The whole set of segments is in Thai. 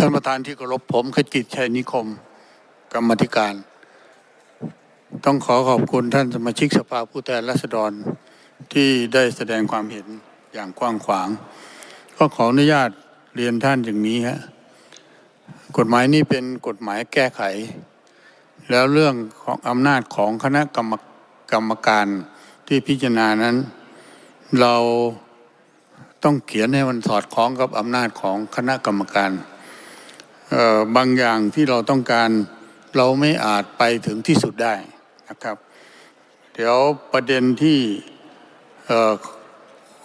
ท่านประธานที่เคารพผมขจิตชัยนิคม กรรมธิการ ต้องขอขอบคุณท่านสมาชิกสภาผู้แทนราษฎรที่ได้แสดงความเห็นอย่างกว้างขวาง ก็ขออนุญาตเรียนท่านอย่างนี้ฮะกฎหมายนี้เป็นกฎหมายแก้ไข แล้วเรื่องของอำนาจของคณะกรรมกรรมการที่พิจารณานั้น เราต้องเขียนให้มันสอดคล้องกับอำนาจของคณะกรรมการ บางอย่างที่เราต้องการเราไม่อาจไปถึงที่สุดได้นะครับ เดี๋ยวประเด็นที่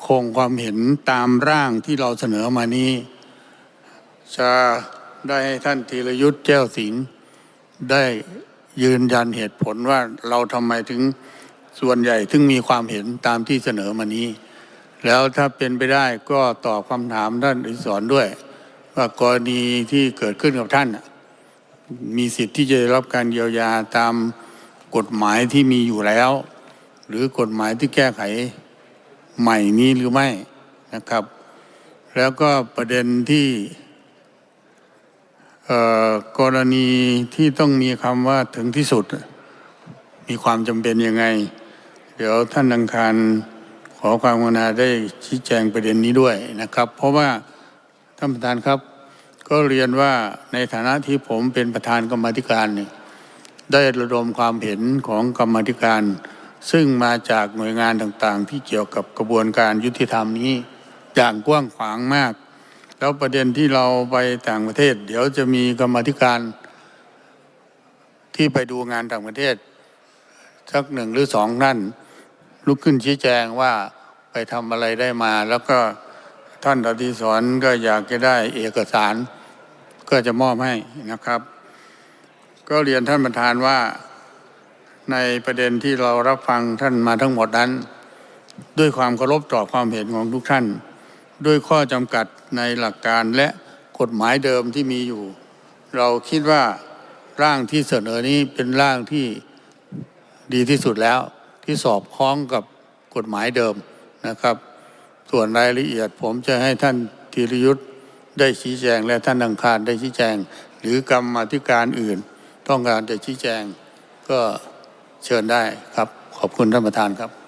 คงความเห็นตามร่างที่เราเสนอมานี้ จะได้ให้ท่านธีรยุทธ์แจ้วสิงห์ได้ยืนยันเหตุผลว่าเราทำไมถึงส่วนใหญ่ถึงมีความเห็นตามที่เสนอมานี้ แล้วถ้าเป็นไปได้ก็ตอบคำถามท่านอิศรด้วย ว่ากรณีที่เกิดขึ้นกับท่าน มีสิทธิ์ที่จะได้รับการเยียวยาตามกฎหมายที่มีอยู่แล้ว หรือกฎหมายที่แก้ไขใหม่นี้หรือไม่นะครับ แล้วก็ประเด็นที่กรณีที่ต้องมีคำว่าถึงที่สุด มีความจำเป็นยังไง เดี๋ยวท่านอังคารขอความกรุณาได้ชี้แจงประเด็นนี้ด้วยนะครับ เพราะว่า ท่านประธานครับ ก็เรียนว่าในฐานะที่ผมเป็นประธานกรรมธิการเนี่ยได้ระดมความเห็นของกรรมธิการ ซึ่งมาจากหน่วยงานต่างๆ ที่เกี่ยวกับกระบวนการยุติธรรมนี้อย่างกว้างขวางมาก แล้วประเด็นที่เราไปต่างประเทศ เดี๋ยวจะมีกรรมธิการ ที่ไปดูงานต่างประเทศสักหนึ่งหรือสองท่นลุกขึ้นชี้แจงว่าไปทำอะไรได้มาแล้วก็ ท่านอธิศรก็อยากจะได้เอกสาร ก็จะมอบให้นะครับ ก็เรียนท่านประธานว่าในประเด็นที่เรารับฟังท่านมาทั้งหมดนั้น ด้วยความเคารพต่อความเห็นของทุกท่าน ด้วยข้อจำกัดในหลักการและกฎหมายเดิมที่มีอยู่ เราคิดว่าร่างที่เสนอนี้เป็นร่างที่ดีที่สุดแล้ว ที่สอบคล้องกับกฎหมายเดิมนะครับ ส่วนรายละเอียด ผมจะให้ท่านธีรยุทธ์ได้ชี้แจง และท่านอังคารได้ชี้แจง หรือกรรมธิการอื่น ต้องการจะชี้แจง ก็เชิญได้ครับ ขอบคุณท่านประธานครับ